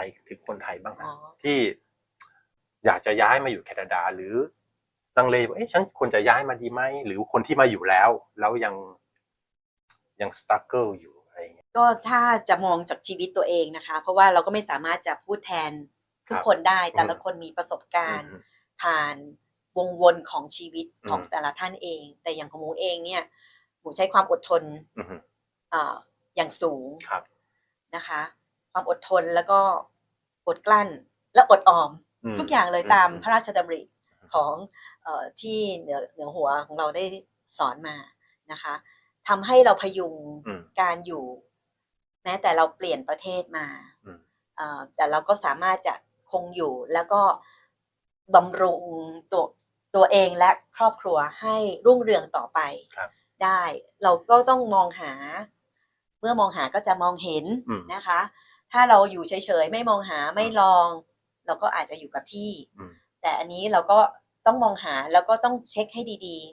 อะไรถึงคนไทยบ้างอ๋ฮะอที่อยากจะย้ายมาอยู่แคนาดาหรือลังเลว่าเอ๊ะฉันควรจะย้ายมาดีไหมหรือคนที่มาอยู่แล้ว แล้วยังยังสตั๊กเกิลอยู่อะไรอย่างเงี้ยก็ถ้าจะมองจากชีวิตตัวเองนะคะ เพราะว่าเราก็ไม่สามารถจะพูดแทนทุกคนได้แต่ละคนมีประสบการณ์อืมผ่านวงวนของชีวิตของอืมแต่ละท่านเอง แต่อย่างของหมูเองเนี่ยหมูใช้ความอดทนอืมอืมเอ่ออย่างสูงครับนะคะ ความอดทนแล้วก็อดกลั้นและอดออมมทุกอย่างเลยอืมตามอืมพระราชดำริของเอ่อที่เหนือเหนือหัวของเราได้สอนมานะคะทำให้เราพยุงอืมการอยู่แม้แต่เราเปลี่ยนประเทศมาอืมเอ่อแต่เราก็สามารถจะคงอยู่แล้วก็บำรุงตัวตัวเองและครอบครัวให้รุ่งเรืองต่อไปครับได้ เราก็ต้องมองหา เมื่อมองหาก็จะมองเห็นอืมนะคะ ถ้าเราอยู่เฉยๆไม่มองหาไม่ลอง เราก็อาจจะอยู่กับที่อืมแต่อันนี้เราก็ต้องมองหาแล้วก็ต้องเช็คให้ดีๆ